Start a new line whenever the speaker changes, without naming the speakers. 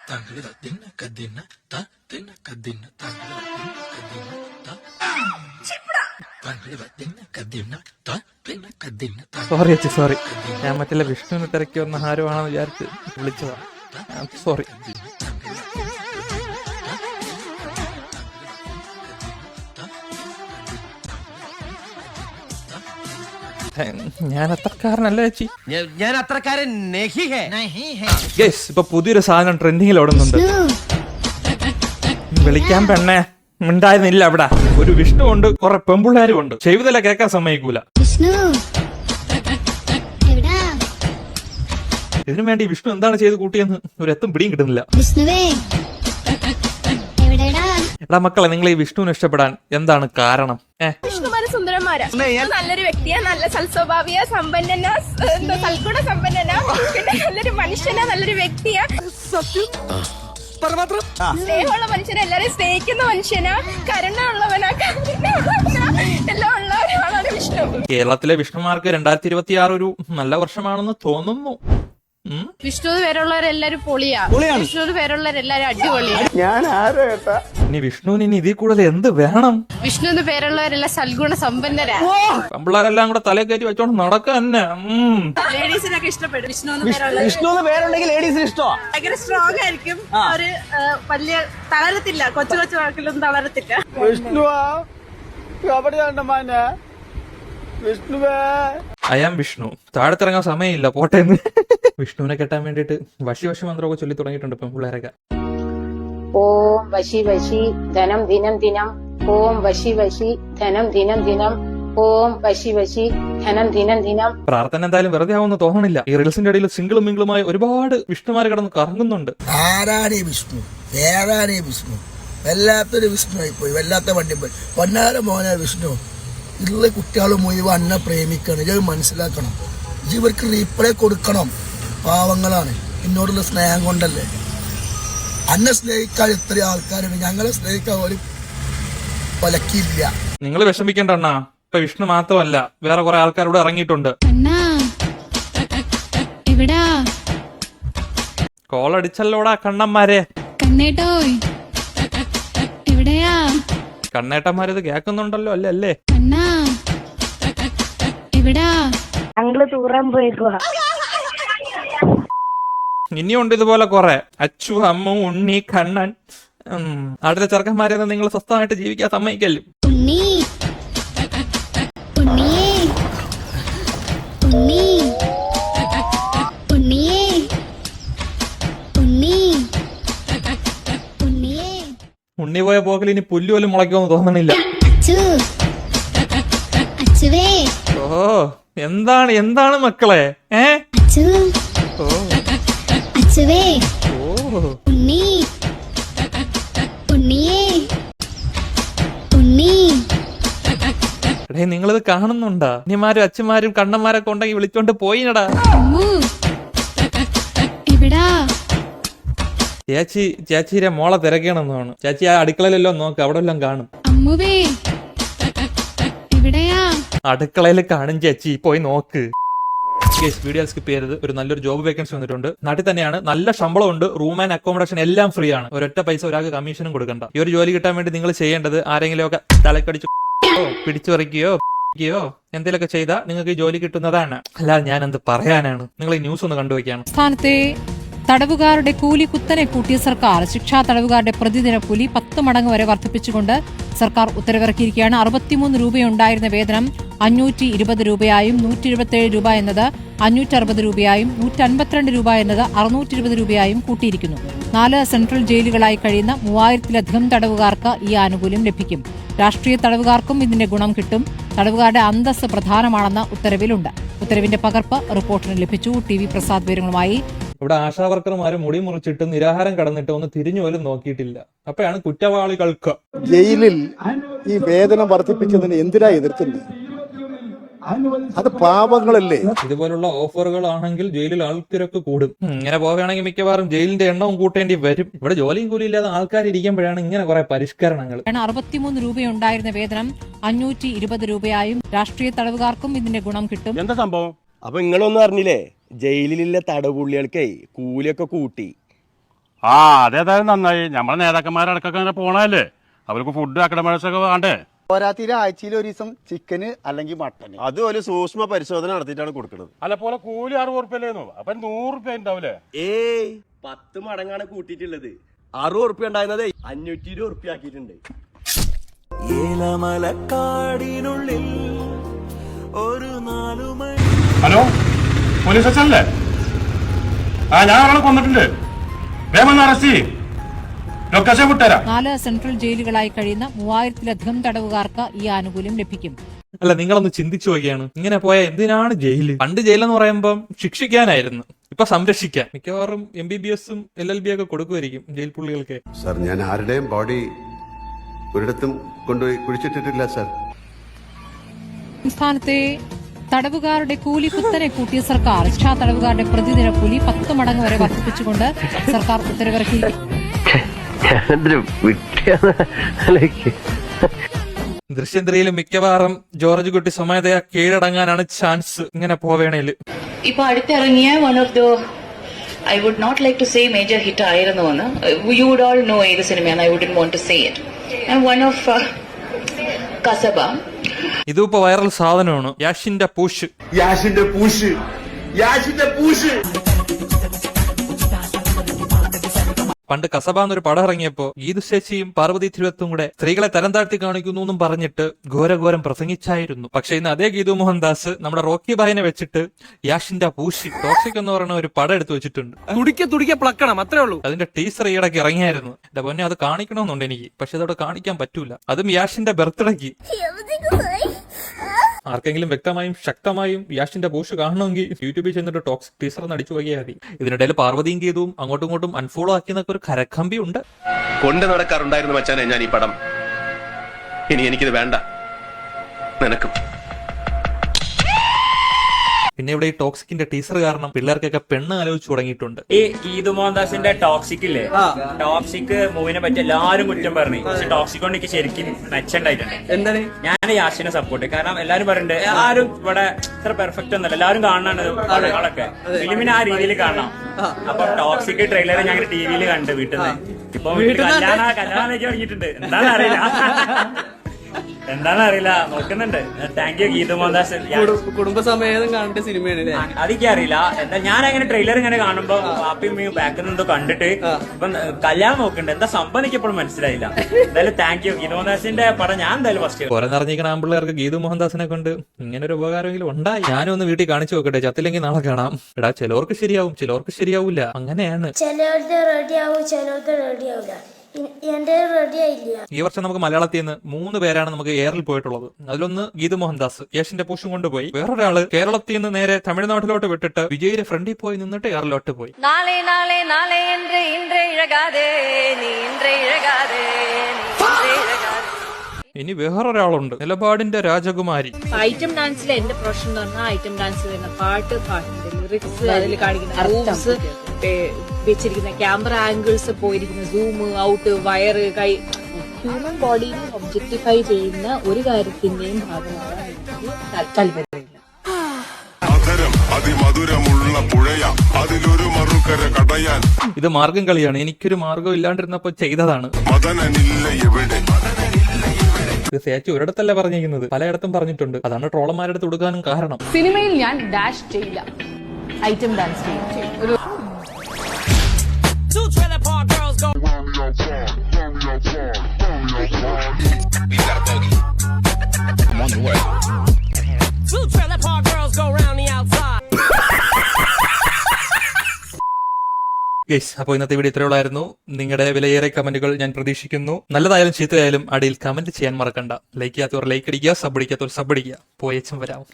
തങ്കിട തിന്ന കദിന്ന ത തിന്ന കദിന്ന തങ്കിട തിന്ന കദിന്ന ത തങ്കിട തിന്ന കദിന്ന ത തിന്ന കദിന്ന
സോറി അച്ഛ സോറി ഞാൻ മറ്റുള്ള വിഷ്ണുവിനെ തിരക്കി വന്ന ആരുമാണെന്ന് വിചാരിച്ച് വിളിച്ചതാ. സോറി ഞാൻ അത്രക്കാരനല്ല ചേച്ചി.
ഞാൻ- അത്രക്കാരൻ നെഹി ഹേ.
യെസ് ഇപ്പൊ പുതിയൊരു സാധനം ട്രെൻഡിങ്ങിൽ ഓടുന്നുണ്ട്. വിളിക്കാൻ പെണ്ണേ ഉണ്ടായിരുന്നില്ല അവിടെ. ഒരു വിഷ്ണു ഉണ്ട് കുറെ പെമ്പിള്ളേരും ഉണ്ട് ചെയ്തല്ല കേൾക്കാൻ സമ്മതിക്കൂല. ഇതിനു വേണ്ടി വിഷ്ണു എന്താണ് ചെയ്ത് കൂട്ടിയെന്ന് ഒരു എത്തും പിടിയും കിട്ടുന്നില്ല. എടാ മക്കളെ നിങ്ങൾ ഈ വിഷ്ണുവിനെ ഇഷ്ടപ്പെടാൻ എന്താണ് കാരണം?
വിഷ്ണുമാര് സുന്ദരന്മാരാ. നല്ലൊരു വ്യക്തിയാ നല്ല സൽസ്വഭാവിയ സമ്പന്നന സ് എന്താ സൽഗുണ സമ്പന്നന പിന്നെ നല്ലൊരു മനുഷ്യനാ നല്ലൊരു വ്യക്തിയാ. സ്നേഹമുള്ള മനുഷ്യനെ എല്ലാരെയും സ്നേഹിക്കുന്ന മനുഷ്യനാ കരുണ ഉള്ളവനാ കരുണയുള്ളവനാ എല്ലാം ഉള്ള ഒരാളാണ് വിഷ്ണു.
കേരളത്തിലെ വിഷ്ണുമാർക്ക് രണ്ടായിരത്തി ഇരുപത്തി ആറ് ഒരു നല്ല വർഷമാണെന്ന് തോന്നുന്നു.
വിഷ്ണു പേരുള്ളവരെല്ലാരും പൊളിയാ. വിഷ്ണു പേരുള്ളവരെല്ലാരും അടിപൊളിയാ.
ഇനി വിഷ്ണുവിന് ഇനി ഇതിൽ കൂടുതൽ എന്ത് വേണം?
വിഷ്ണു എന്ന് പേരുള്ളവരെല്ലാം സൽഗുണ സമ്പന്നരാ.
പെമ്പിള്ളാരെല്ലാം കൂടെ തല കയറ്റി വെച്ചോണ്ട് നടക്കന്നെ തന്നെ.
ലേഡീസിനൊക്കെ ഇഷ്ടപ്പെടും വിഷ്ണു എന്ന് പേരുള്ള
വിഷ്ണു എന്ന് പേരുണ്ടെങ്കിൽ ലേഡീസിന് ഇഷ്ടമാ.
ഭയങ്കര സ്ട്രോങ് ആയിരിക്കും. ഒരു ആ, വലിയ തളരത്തില്ല. കൊച്ചു കൊച്ചു വാക്കിലൊന്നും തളരത്തില്ല.
ഐ അയാം വിഷ്ണു താഴത്തിറങ്ങാൻ സമയമില്ല പോട്ടെ എന്ന് വിഷ്ണുവിനെ കെട്ടാൻ വേണ്ടിട്ട് വശി വശി മന്ത്രമൊക്കെ ചൊല്ലി തുടങ്ങിയിട്ടുണ്ട് ഇപ്പം പിള്ളേരൊക്കെ.
ഓം വശി വശി ധനം ദിനം ദിനം. ഓം വശി വശി ധനം ദിനം ദിനം. ഓം വശി വശി ധനം ദിനം ദിനം.
പ്രാർത്ഥന എന്തായാലും വെറുതെ ആവുമെന്ന് തോന്നണില്ല. ഈ റീൽസിന്റെ ഇടയിൽ സിംഗിളും മിംഗിളുമായി ഒരുപാട് വിഷ്ണുമാരെ കടന്ന് കറങ്ങുന്നുണ്ട്.
ആരാണ് വിഷ്ണു? വേറാണ് വിഷ്ണു? വല്ലാത്തൊരു വിഷ്ണു ആയിപ്പോയി വല്ലാത്ത വണ്ടി പോയി. പൊന്നാര മോനെ വിഷ്ണു. ഉള്ള കുട്ടികൾ മുഴുവൻ അന്നെ പ്രേമിക്കണം. ഇത് മനസ്സിലാക്കണം. ഇത് ഇവർക്ക് റീപ്ലൈ കൊടുക്കണം. പാവങ്ങളാണ്. എന്നോടുള്ള സ്നേഹം കൊണ്ടല്ലേ. അന്നെ സ്നേഹിക്കാൻ ഇത്ര ആൾക്കാരുണ്ട്. ഞങ്ങളെ സ്നേഹിക്കാൻ ഒരു കൊലക്കില്ല
നിങ്ങൾ വിഷമിക്കേണ്ട അണ്ണാ. ഇപ്പൊ വിഷ്ണു മാത്രമല്ല വേറെ കുറെ ആൾക്കാരോട് ഇറങ്ങിയിട്ടുണ്ട്. കോൾ അടിച്ചല്ലോടാ കണ്ണന്മാരെ.
കണ്ണേട്ടോ. എവിടെയാ?
കണ്ണേട്ടന്മാരിത് കേൾക്കുന്നുണ്ടല്ലോ അല്ലേ അല്ലേ? ഇനിയുണ്ട് ഇതുപോലെ കുറെ. അച്ചു അമ്മ ഉണ്ണി കണ്ണൻ. അടുത്ത ചെറുക്കന്മാരെ നിങ്ങൾ സ്വസ്ഥമായിട്ട് ജീവിക്കാൻ സമ്മതിക്കല്ലോ?
ഉണ്ണി. ഉണ്ണി ഉണ്ണി.
പോയ പോക്കിൽ ഇനി പുല്ല് പോലും മുളയ്ക്കുമെന്ന് തോന്നണില്ല. ഓ എന്താണ് എന്താണ് മക്കളെ? ഏ? ഓ. എടേ നിങ്ങളിത് കാണുന്നുണ്ടാ? ഇനിമാരും അച്ഛന്മാരും കണ്ണന്മാരൊക്കെ ഉണ്ടെങ്കിൽ വിളിച്ചോണ്ട് പോയിനടാ.
എവിടാ?
ചേച്ചി ചേച്ചിയുടെ മോളെ തിരക്കണമെന്നാണ് ചേച്ചി ആ അടുക്കളയിലല്ലോ നോക്ക് അവിടെ എല്ലാം കാണും.
അമ്മുവേ എവിടെയാ
അടുക്കളയിൽ കാണും ചേച്ചി പോയി നോക്ക്. കേസ് വീഡിയോ സ്കിപ്പ് ചെയ്യരുത്. ഒരു നല്ലൊരു ജോബ് വേക്കൻസി വന്നിട്ടുണ്ട്. നാട്ടിൽ തന്നെയാണ്. നല്ല ശമ്പളം ഉണ്ട് റൂം ആൻഡ് അക്കോമഡേഷൻ എല്ലാം ഫ്രീ ആണ്. ഒരൊറ്റ പൈസ ഒരാൾക്ക് കമ്മീഷനും കൊടുക്കണ്ട. ഈ ഒരു ജോലി കിട്ടാൻ വേണ്ടി നിങ്ങൾ ചെയ്യേണ്ടത് ആരെങ്കിലും ഒക്കെ തലക്കടിച്ച് പിടിച്ചു പറിക്കുകയോ യോ എന്തെങ്കിലുമൊക്കെ ചെയ്താൽ നിങ്ങൾക്ക് ഈ ജോലി കിട്ടുന്നതാണ്. അല്ലാതെ ഞാൻ എന്ത് പറയാനാണ്? നിങ്ങൾ ഈ ന്യൂസ് ഒന്ന് കണ്ടുവയ്ക്കാണ്
സംസ്ഥാനത്തെ തടവുകാരുടെ കൂലി കുത്തനെ കൂട്ടിയ സർക്കാർ ശിക്ഷാ തടവുകാരുടെ പ്രതിദിന കൂലി പത്ത് മടങ്ങ് വരെ വർദ്ധിപ്പിച്ചുകൊണ്ട് സർക്കാർ ഉത്തരവിറക്കിയിരിക്കുകയാണ്. അറുപത്തിമൂന്ന് രൂപയുണ്ടായിരുന്ന വേതനം അഞ്ഞൂറ്റി ഇരുപത് രൂപയായും നൂറ്റി ഇരുപത്തിയേഴ് രൂപ എന്നത് അഞ്ഞൂറ്റി അറുപത് രൂപയായും നൂറ്റി അൻപത്തിരണ്ട് രൂപ എന്നത് അറുന്നൂറ്റി ഇരുപത് രൂപയായും കൂട്ടിയിരിക്കുന്നു. നാല് സെൻട്രൽ ജയിലുകളായി കഴിയുന്ന മൂവായിരത്തിലധികം തടവുകാർക്ക് ഈ ആനുകൂല്യം ലഭിക്കും. രാഷ്ട്രീയ തടവുകാർക്കും ഇതിന്റെ ഗുണം കിട്ടും. തടവുകാരുടെ അന്തസ് പ്രധാനമാണെന്ന ഉത്തരവിലുണ്ട്. ഉത്തരവിന്റെ പകർപ്പ് റിപ്പോർട്ടിന് ലഭിച്ചു. ടി വി പ്രസാദ് വിവരങ്ങളുമായി
ഇവിടെ ആശാ വർക്കർമാര് മുടി മുറിച്ചിട്ട് നിരാഹാരം കടന്നിട്ട് ഒന്ന് തിരിഞ്ഞു പോലും നോക്കിയിട്ടില്ല. അപ്പോഴാണ് കുറ്റവാളികൾക്ക്.
ജയിലിൽ ഈ വേദന വർദ്ധിപ്പിച്ചതിന് എന്തിനാ എതിർക്കുന്നത്? അത് പാപങ്ങളല്ലേ?
ഇതുപോലുള്ള ഓഫറുകൾ ആണെങ്കിൽ ജയിലിൽ ആൾത്തിരക്ക് കൂടും. ഇങ്ങനെ പോവുകയാണെങ്കിൽ മിക്കവാറും ജയിലിന്റെ എണ്ണവും കൂട്ടേണ്ടി വരും. ഇവിടെ ജോലിയും കൂലി ഇല്ലാതെ ആൾക്കാർ ഇരിക്കുമ്പോഴാണ് ഇങ്ങനെ കുറെ പരിഷ്കരണങ്ങൾ.
അറുപത്തിമൂന്ന് രൂപയുണ്ടായിരുന്ന വേതനം അഞ്ഞൂറ്റി ഇരുപത് രൂപയായും രാഷ്ട്രീയ തടവുകാർക്കും ഇതിന്റെ ഗുണം കിട്ടും.
എന്താ സംഭവം? അപ്പൊ നിങ്ങളൊന്നും അറിഞ്ഞില്ലേ? ജയിലിലെ തടവുള്ളികൾക്കേ കൂലിയൊക്കെ കൂട്ടി.
ആ അതേതായാലും നന്നായി. നമ്മളെ നേതാക്കന്മാരടക്കൊക്കെ അങ്ങനെ പോണല്ലേ അവർക്ക് ഫുഡ് അക്കഡമേഴ്സ് ഒക്കെ വേണ്ടേ?
പോരാത്തിരി ആഴ്ചയിൽ ഒരു ദിവസം ചിക്കന് അല്ലെങ്കിൽ മട്ടൻ
അത് ഒരു സൂക്ഷ്മ പരിശോധന നടത്തിയിട്ടാണ് കൊടുക്കുന്നത്.
അല്ല പോലെ കൂലി അറുപത് ഉറുപ്പ്യല്ലേന്നു അപ്പൊ നൂറ് ഉറുപ്പ്യ ഉണ്ടാവില്ലേ
ഏയ് പത്ത് മടങ്ങാണ് കൂട്ടിയിട്ടുള്ളത്. അറുപത് ഉറുപ്പ്യ ഉണ്ടായിരുന്നതേ അഞ്ഞൂറ്റി ഇരുപത് ഉറുപ്പ്യ ആക്കിയിട്ടുണ്ട്.
ഹലോ? പോലീസ് സ്റ്റേഷനല്ലേ ആ ഞാൻ ഒരാളെ കൊന്നിട്ടുണ്ട്. വേഗം അറസ്റ്റ് ചെയ്യ്. ലൊക്കേഷൻ വിട്ടുതരാം.
നാല് സെൻട്രൽ ജയിലുകളായി കഴിയുന്ന മൂവായിരത്തിലധികം തടവുകാർക്ക് ഈ ആനുകൂല്യം ലഭിക്കും.
അല്ല നിങ്ങളൊന്ന് ചിന്തിച്ചു നോക്കിയാണ്. ഇങ്ങനെ പോയ എന്തിനാണ് ജയിൽ? പണ്ട് ജയിലെന്ന് പറയുമ്പം ശിക്ഷിക്കാനായിരുന്നു. ഇപ്പൊ സംരക്ഷിക്കാൻ മിക്കവാറും എം ബി ബി എസും എൽ എൽ ബി ഒക്കെ കൊടുക്കുമായിരിക്കും ജയിൽ പുള്ളികൾക്ക്.
സാർ ഞാൻ ആരുടെയും ബോഡി ഒരിടത്തും കൊണ്ടുപോയി കുഴിച്ചിട്ടിട്ടില്ല സാർ.
സംസ്ഥാനത്തെ തടവുകാരുടെ കൂലി കുത്തനെ കൂട്ടിയ സർക്കാർ. രക്ഷാ തടവുകാരുടെ പ്രതിദിന കൂലി പത്ത് മടങ്ങ് വരെ വർദ്ധിപ്പിച്ചുകൊണ്ട് സർക്കാർ ഉത്തരവിറക്കി.
ദൃശ്യം ത്രീയിലും മിക്കവാറും ജോർജ് കുട്ടി സ്വമേധയാ കീഴടങ്ങാനാണ് ചാൻസ് ഇങ്ങനെ പോവേണേൽ.
ഇപ്പൊ അടുത്തിറങ്ങിയ one of the I would not like to say major hit ആയിരുന്നു എന്ന്. യു വുഡ് ഓൾ നോ ഏത് സിനിമയാണ് I would want to say it one of Kasaba.
ഇതും ഇപ്പൊ വൈറൽ സാധനമാണ്. യാഷിന്റെ പൂഷ്
യാഷിന്റെ പൂഷ് യാഷിന്റെ പൂഷ്
പണ്ട് കസബ എന്നൊരു പടം ഇറങ്ങിയപ്പോ ഗീതുശേഷിയും പാർവതി തിരുവത്തും കൂടെ സ്ത്രീകളെ തരം താഴ്ത്തി കാണിക്കുന്നു എന്നും പറഞ്ഞിട്ട് ഘോരഘോരം പ്രസംഗിച്ചായിരുന്നു. പക്ഷെ ഇന്ന് അതേ ഗീതു മോഹൻദാസ് നമ്മുടെ റോക്കി ബായിനെ വെച്ചിട്ട് യാഷിന്റെ പൂശി ടോക്സിക് എന്ന് പറയുന്ന ഒരു പടം എടുത്തു വെച്ചിട്ടുണ്ട്.
തുടിക്കെ തുടിക്കെ പ്ലക്കണം അത്രേ ഉള്ളൂ.
അതിന്റെ ടീസർ ഈടക്ക് ഇറങ്ങിയായിരുന്നു. എന്റെ പൊന്നെ അത് കാണിക്കണമെന്നുണ്ട് എനിക്ക് പക്ഷെ അതോടെ കാണിക്കാൻ പറ്റൂല. അതും യാഷിന്റെ ബർത്ത്ഡേക്ക്. ആർക്കെങ്കിലും വ്യക്തമായും ശക്തമായും യാഷിന്റെ പോഷ് കാണണമെങ്കിൽ യൂട്യൂബിൽ ചെന്നിട്ട് ടോക്സിക് ടീസർ നടിച്ചു പോയാൽ മതി ഇതിനിടയിൽ പാർവതിയും ഗീതവും അങ്ങോട്ടും ഇങ്ങോട്ടും അൺഫോളോ ആക്കിയെന്നൊക്കെ ഒരു കരക്കമ്പി ഉണ്ട്.
കൊണ്ട് നടക്കാറുണ്ടായിരുന്നു മച്ചാനെ ഞാൻ ഈ പടം. ഇനി എനിക്കിത് വേണ്ട. നിനക്കും.
പിന്നെ ഇവിടെ ഈ ടോക്സിക്കിന്റെ ടീസർ കാരണം പിള്ളേർക്കൊക്കെ പെണ്ണ് ആലോചിച്ചു തുടങ്ങിയിട്ടുണ്ട്.
ഈ ഈദ് മോഹൻദാസിന്റെ ടോക്സിക് ഇല്ലേ? ടോക്സിക് മൂവിനെ പറ്റി എല്ലാരും കുറ്റം പറഞ്ഞു. പക്ഷെ ടോക്സിക് കൊണ്ട് എനിക്ക് ശരിക്കും മെച്ചുണ്ടായിട്ടുണ്ട്
എന്താണ്?
ഞാൻ യാഷിനെ സപ്പോർട്ട് കാരണം എല്ലാരും പറയുന്നുണ്ട് ആരും ഇവിടെ ഇത്ര പെർഫെക്റ്റ് ഒന്നല്ല എല്ലാരും കാണണം ആളൊക്കെ ഫിലിമിനെ ആ രീതിയിൽ കാണാം അപ്പൊ ടോക്സിക് ട്രെയിലർ ഞാൻ ടി വിയിൽ കണ്ട് വീട്ടിൽ നിന്ന് ഇപ്പൊ കല്യാണം കല്യാണം എന്താണെന്നറിയില്ല തുടങ്ങിയിട്ടുണ്ട്. എന്താണെന്ന് അറിയില്ല. എന്താണെന്ന് അറിയില്ല നോക്കുന്നുണ്ട് താങ്ക് യു ഗീതു മോഹൻദാസ്.
കുടുംബസമേതം കാണേണ്ട സിനിമയാണ്
അതൊക്കെ അറിയില്ല എന്താ ഞാൻ അങ്ങനെ ട്രെയിലർ ഇങ്ങനെ കാണുമ്പോ പാപ്പി മീ ബാക്കിൽ നിന്നോ കണ്ടിട്ട് ഇപ്പൊ കല്യാണം നോക്കുന്നുണ്ട് എന്താ സംഭവം എനിക്ക് ഇപ്പോഴും മനസ്സിലായില്ല. എന്തായാലും താങ്ക് യു ഗീതോദാസിന്റെ പടം ഞാൻ എന്തായാലും ഫസ്റ്റ്
കുറെ നിറഞ്ഞിരിക്കുന്ന ആമ്പിള്ളേർക്ക് ഗീതു മോഹൻദാസിനെ കൊണ്ട് ഇങ്ങനെ ഒരു ഉപകാരമെങ്കിലും ഉണ്ടായി. ഞാനും ഒന്ന് വീട്ടിൽ കാണിച്ചു നോക്കട്ടെ. ചത്തില്ലെങ്കിൽ നാളെ കാണാം. എടാ ചിലവർക്ക് ശരിയാവും. ചിലവർക്ക് ശരിയാവില്ല. അങ്ങനെയാണ്.
ചിലവർക്ക് റെഡിയാവും ചിലവർക്ക് റെഡി
ഈ വർഷം നമുക്ക് മലയാളത്തിൽ നിന്ന് മൂന്ന് പേരാണ് നമുക്ക് എയറിൽ പോയിട്ടുള്ളത്. അതിലൊന്ന് ഗീതു മോഹൻദാസ് ഏഷ്യന്റെ കൊണ്ടുപോയി. വേറൊരാൾ കേരളത്തിൽ നിന്ന് നേരെ തമിഴ്നാട്ടിലോട്ട് വിട്ടിട്ട് വിജയുടെ ഫ്രണ്ടിൽ പോയി നിന്നിട്ട് എയറിലോട്ട് പോയി.
നാളെ നാളെ നാളെ ഇഴകാതെ നീ ഇഴകാതെ.
ഇനി വേറൊരാളുണ്ട്. നിലപാടിന്റെ രാജകുമാരി.
ഐറ്റം ഡാൻസിൽ എന്റെ പ്രൊഫഷൻ എന്ന് പറഞ്ഞാൽ ഐറ്റം ഡാൻസിൽ വരുന്ന പാട്ട് പാട്ടിന്റെ ലിറിക്സ് അതിൽ കാണിക്കുന്ന റൂംസ് വെച്ചിരിക്കുന്ന ക്യാമറ ആംഗിൾസ് പോയിരിക്കുന്ന സൂം ഔട്ട് വയറ് കൈ. ഹ്യൂമൻ ബോഡിയെ ഒബ്ജക്ടിഫൈ ചെയ്യുന്ന ഒരു കാര്യത്തിന്റെയും ഭാഗമാണ് എനിക്ക് താല്പര്യമില്ല.
അതിമധുരമുള്ള പുഴയ. അതിലൊരു മറുകര കടയാൻ.
ഇത് മാർഗം കളിയാണ്. എനിക്കൊരു മാർഗം ഇല്ലാണ്ടിരുന്നപ്പോ ചെയ്തതാണ്.
മദനനില്ല എവിടെ?
ഇത് സേച്ചു ഒരിടത്തല്ല പറഞ്ഞിരിക്കുന്നത്? പലയിടത്തും പറഞ്ഞിട്ടുണ്ട്. അതാണ് ട്രോളന്മാരുടെ അടുത്ത് കൊടുക്കാനും കാരണം.
സിനിമയിൽ ഞാൻ ഡാഷ് ചെയ്യില്ല. ഐറ്റം ഡാൻസ് ചെയ്യും. ഒരു
യെസ് അപ്പോൾ ഇന്നത്തെ വീഡിയോ ഇത്രയുള്ളായിരുന്നു നിങ്ങളുടെ വിലയേറെ കമന്റുകൾ ഞാൻ പ്രതീക്ഷിക്കുന്നു. നല്ലതായാലും ചീത്തയായാലും അടിയിൽ കമന്റ് ചെയ്യാൻ മറക്കണ്ട. ലൈക്ക് ചെയ്യാത്തവർ ലൈക്ക് അടിക്കുക സബ് അടിക്കാത്തവർ സബ് അടിക്കുക. പോയച്ചും വരാം.